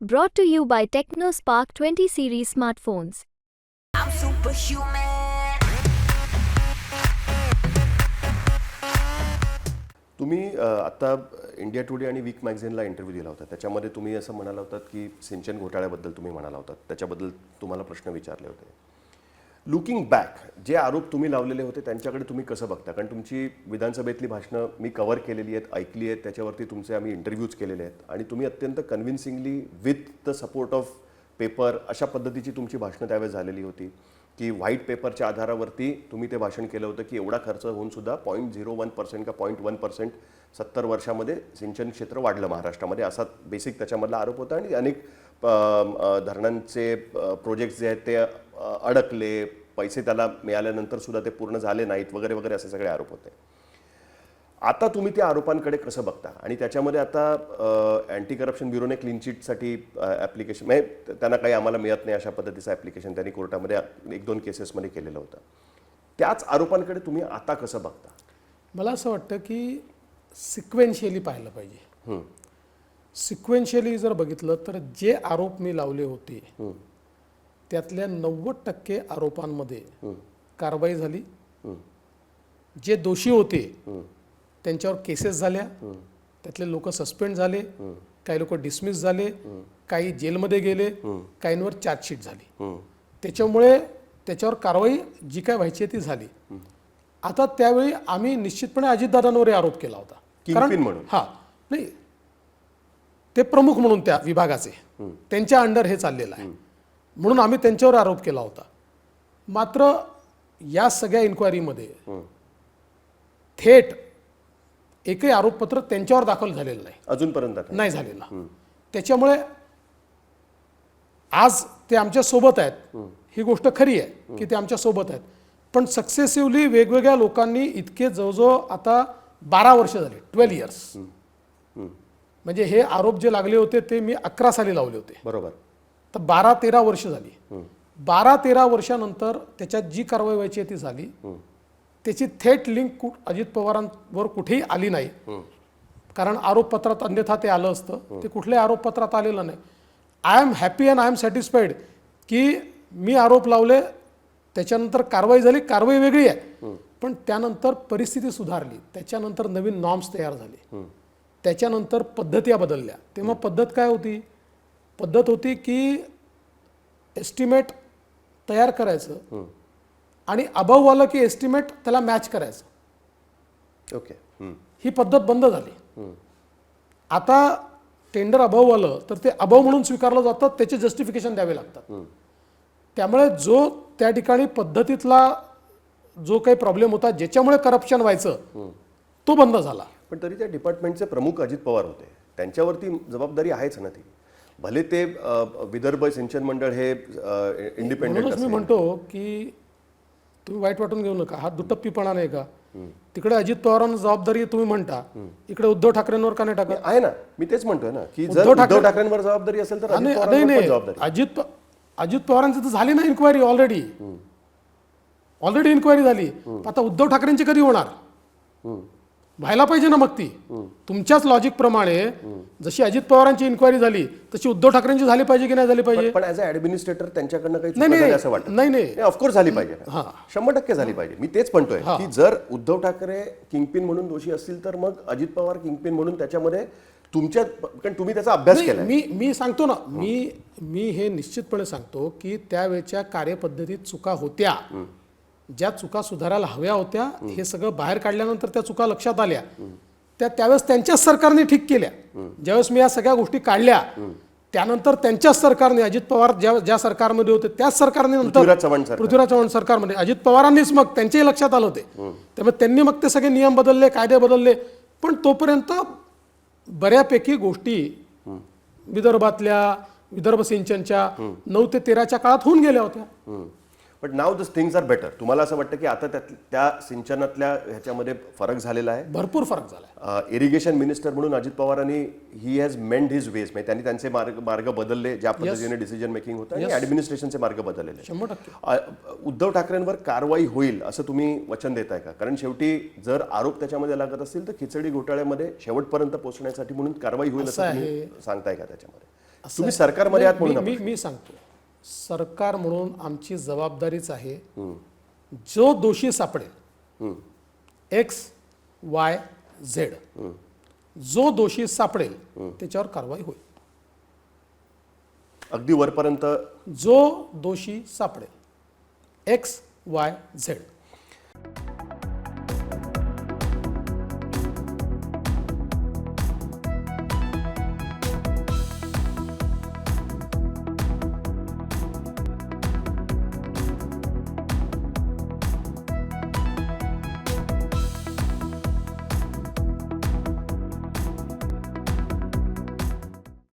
Brought to you by TechnoSpark 20 series smartphones. I'm superhuman. तुम्ही अ, आता इंडिया टुडे आणि वीक मॅगझिनला इंटरव्ह्यू दिला होता त्याच्यामध्ये तुम्ही असं म्हणाला होतात की सिंचन घोटाळ्याबद्दल तुम्ही म्हणाला होतात त्याच्याबद्दल तुम्हाला प्रश्न विचारले होते लुकिंग बॅक जे आरोप तुम्ही लावलेले होते त्यांच्याकडे तुम्ही कसं बघता? कारण तुमची विधानसभेतली भाषणं मी कव्हर केलेली आहेत ऐकली आहेत त्याच्यावरती तुमचे आम्ही इंटरव्ह्यूज केलेले आहेत. आणि तुम्ही अत्यंत convincingly with the support of paper अशा पद्धतीची तुमची भाषणं त्यावेळेस झालेली होती की व्हाईट पेपरच्या आधारावरती तुम्ही ते भाषण केलं होतं की एवढा खर्च होऊन सुद्धा पॉईंट झिरो वन पर्सेंट का पॉईंट वन पर्सेंट सत्तर वर्षामध्ये सिंचन क्षेत्र वाढलं महाराष्ट्रामध्ये. असा बेसिक त्याच्यामधला आरोप होता आणि अनेक धरणांचे प्रोजेक्ट्स जे आहेत ते अडकले पैसे त्याला मिळाल्यानंतर सुद्धा ते पूर्ण झाले नाहीत वगैरे वगैरे असे सगळे आरोप होते. आता तुम्ही त्या आरोपांकडे कसं बघता? आणि त्याच्यामध्ये आता अँटी करप्शन ब्युरोने क्लीन चिटसाठी ॲप्लिकेशन म्हणजे त्यांना काही आम्हाला मिळत नाही अशा पद्धतीचं ॲप्लिकेशन त्यांनी कोर्टामध्ये एक दोन केसेसमध्ये केलेलं होतं. त्याच आरोपांकडे तुम्ही आता कसं बघता? मला असं वाटतं की सिक्वेन्शियली पाहिलं पाहिजे. सिक्वेन्शियली जर बघितलं तर जे आरोप मी लावले होते त्यातल्या नव्वद टक्के आरोपांमध्ये कारवाई झाली. जे दोषी होते त्यांच्यावर केसेस झाल्या. त्यातले लोक सस्पेंड झाले. काही लोक डिसमिस झाले. काही जेलमध्ये गेले. काहींवर चार्जशीट झाली. त्याच्यामुळे त्याच्यावर कारवाई जी काय व्हायची आहे ती झाली. आता त्यावेळी आम्ही निश्चितपणे अजितदादांवर आरोप केला होता. म्हणून. हा नाही. ते प्रमुख म्हणून त्या विभागाचे. त्यांच्या अंडर हे चाललेलं आहे. म्हणून आम्ही त्यांच्यावर आरोप केला होता. मात्र या सगळ्या इन्क्वायरीमध्ये थेट एकही आरोपपत्र त्यांच्यावर दाखल झालेलं नाही. अजूनपर्यंत. नाही झालेला त्याच्यामुळे आज ते आमच्यासोबत आहेत. ही गोष्ट खरी आहे की ते आमच्यासोबत आहेत. पण सक्सेसिव्हली वेगवेगळ्या लोकांनी इतके जवळजवळ आता बारा वर्ष झाले ट्वेल्व इयर्स म्हणजे हे आरोप जे लागले होते ते मी अकरा साली लावले होते. बरोबर. तर बारा तेरा वर्ष झाली. बारा तेरा वर्षानंतर त्याच्यात जी कारवाई व्हायची आहे ती झाली. त्याची थेट लिंक अजित पवारांवर कुठेही आली नाही. कारण आरोपपत्रात अन्यथा ते आलं असतं. ते कुठल्याही आरोपपत्रात आलेलं नाही. I am happy and I am satisfied की मी आरोप लावले त्याच्यानंतर कारवाई झाली कारवाई वेगळी आहे. पण त्यानंतर परिस्थिती सुधारली. त्याच्यानंतर नवीन नॉर्म्स तयार झाले. त्याच्यानंतर पद्धती बदलल्या. तेव्हा पद्धत काय होती? पद्धत होती की एस्टिमेट तयार करायचं. आणि अभाव आलं की एस्टिमेट त्याला मॅच करायचं. ओके हम्म. ही पद्धत बंद झाली. आता टेंडर अभाव आलं तर ते अभाव म्हणून स्वीकारलं जातं त्याचे जस्टिफिकेशन द्यावे लागतात. त्यामुळे जो त्या ठिकाणी पद्धतीतला जो काही प्रॉब्लेम होता ज्याच्यामुळे करप्शन व्हायचं तो बंद झाला. पण तरी त्या डिपार्टमेंटचे प्रमुख अजित पवार होते. त्यांच्यावरती जबाबदारी आहेच ना ती. भले ते विदर्भ सिंचन मंडळ हे इंडिपेंडेंट मी म्हणतो की तुम्ही वाईट वाटून घेऊ नका. हा दुटप्पीपणा नाही का? तिकडे अजित पवारांना जबाबदारी तुम्ही म्हणता. इकडे उद्धव ठाकरेंवर का नाही टाकत? आहे ना. मी तेच म्हणतोय ना की जर उद्धव ठाकरे- उद्धव ठाकरेंवर जबाबदारी असेल तर अजित नाही अजित अजित पवारांची तर झाली ना इन्क्वायरी ऑलरेडी ऑलरेडी इन्क्वायरी झाली. आता उद्धव ठाकरेंची कधी होणार? व्हायला पाहिजे ना मग ती. तुमच्याच लॉजिक प्रमाणे जशी अजित पवारांची इन्क्वायरी झाली तशी उद्धव ठाकरेंची झाली पाहिजे की नाही झाली पाहिजे? पण ऍज अ ऍडमिनिस्ट्रेटर त्यांच्याकडनं काही नाही, असं वाटतं. नाही, नाही. ऑफकोर्स झाली पाहिजे. हा. शंभर टक्के झाली पाहिजे. मी तेच म्हणतोय की जर उद्धव ठाकरे किंगपिन म्हणून दोषी असतील तर मग अजित पवार किंगपिन म्हणून त्याच्यामध्ये तुमच्या कारण तुम्ही त्याचा अभ्यास केलाय. मी मी सांगतो ना मी मी हे निश्चितपणे सांगतो की त्यावेळच्या कार्यपद्धतीत चुका होत्या. ज्या चुका सुधारायला हव्या होत्या हे सगळं बाहेर काढल्यानंतर त्या चुका लक्षात आल्या. त्या त्यावेळेस त्यांच्याच सरकारने ठीक केल्या. ज्यावेळेस मी या सगळ्या गोष्टी काढल्या त्यानंतर त्यांच्याच सरकारने अजित पवार ज्या ज्या सरकारमध्ये होते त्याच सरकारने नंतर पृथ्वीराज चव्हाण सरकारमध्ये अजित पवारांनीच मग त्यांच्याही लक्षात आलं होते. त्यामुळे त्यांनी मग ते सगळे नियम बदलले कायदे बदलले. पण तोपर्यंत बऱ्यापैकी गोष्टी विदर्भातल्या विदर्भ सिंचनच्या नऊ ते तेराच्या काळात होऊन गेल्या होत्या. But now this things are better तुम्हाला असं वाटतं की आता त्यात त्या सिंचनातल्या ह्याच्यामध्ये फरक झालेला आहे? भरपूर फरक झाला इरिगेशन मिनिस्टर म्हणून अजित पवारांनी he has mended his ways म्हणजे त्यांनी त्यांचे मार्ग मार्ग बदलले ज्या पद्धतीने डिसिजन मेकिंग होतं आणि ऍडमिनिस्ट्रेशनचे मार्ग बदललेले शंभर टक्के. अ, उद्धव ठाकरेंवर कारवाई होईल असं तुम्ही वचन देताय का? कारण शेवटी जर आरोप त्याच्यामध्ये लागत असतील तर खिचडी घोटाळ्यामध्ये शेवटपर्यंत पोहोचण्यासाठी म्हणून कारवाई होईल असं सांगताय का त्याच्यामध्ये? तुम्ही सरकारमध्ये आहात म्हणून मी सांगतो. सरकार म्हणून आमची जबाबदारीच आहे जो दोषी सापडेल एक्स वाय झेड जो दोषी सापडेल त्याच्यावर कारवाई होईल. अगदी वरपर्यंत जो दोषी सापडेल एक्स वाय झेड